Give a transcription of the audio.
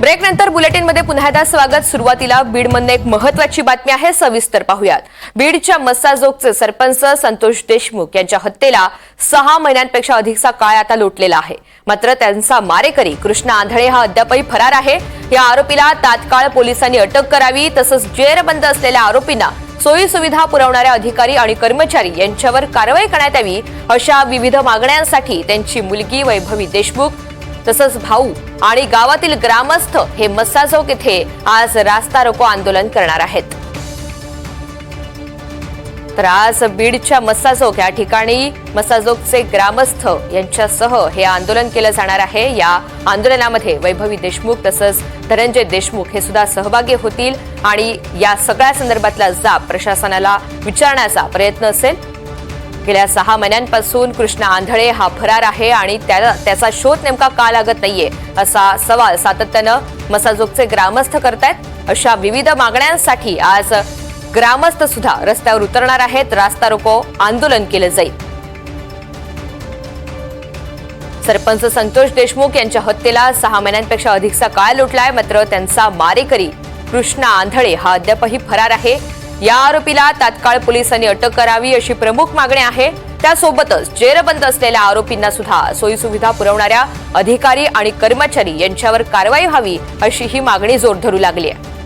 ब्रेकनंतर बुलेटिनमध्ये पुन्हा एकदा स्वागत. सुरुवातीला बीडमधनं एक महत्वाची बातमी आहे सविस्तर पाहूयात. बीडच्या मस्साजोगचे सरपंच संतोष देशमुख यांच्या हत्येला सहा महिन्यांपेक्षा अधिकचा काळ आता लोटलेला आहे. मात्र त्यांचा मारेकरी कृष्णा आंधळे हा अद्यापही फरार आहे. या आरोपीला तात्काळ पोलिसांनी अटक करावी तसंच जेरबंद असलेल्या आरोपींना सोयी सुविधा पुरवणाऱ्या अधिकारी आणि कर्मचारी यांच्यावर कारवाई करण्यात यावी अशा विविध मागण्यांसाठी त्यांची मुलगी वैभवी देशमुख तसंच भाऊ आणि गावातील ग्रामस्थ हे मस्सा चौक येथे आज रास्ता रोको आंदोलन करणार आहेत. तर आज बीडच्या मस्सा या ठिकाणी मस्साजोगचे ग्रामस्थ यांच्यासह हे आंदोलन केलं जाणार आहे. या आंदोलनामध्ये वैभवी देशमुख तसंच धनंजय देशमुख हे सुद्धा सहभागी होतील आणि या सगळ्या संदर्भातला जाब प्रशासनाला विचारण्याचा प्रयत्न असेल. गेल्या सहा महिन्यांपासून कृष्णा आंधळे हा फरार आहे आणि त्याला त्याचा शोध नेमका का लागत नाहीये असा सवाल सातत्यानं मसाजोगचे ग्रामस्थ करतायत. अशा विविध मागण्यांसाठी आज ग्रामस्थ सुद्धा रस्त्यावर उतरणार आहेत. रास्ता रोको आंदोलन केलं जाईल. सरपंच संतोष देशमुख यांच्या हत्येला सहा महिन्यांपेक्षा अधिकचा काळ लोटलाय. मात्र त्यांचा मारेकरी कृष्णा आंधळे हा अद्यापही फरार आहे. या आरोपीला तात्काळ पोलिसांनी अटक करावी अशी प्रमुख मागणी आहे. त्यासोबतच जेरबंद असलेल्या आरोपींना सुद्धा सोयीसुविधा पुरवणाऱ्या अधिकारी आणि कर्मचारी यांच्यावर कारवाई व्हावी अशी ही मागणी जोर धरू लागली आहे.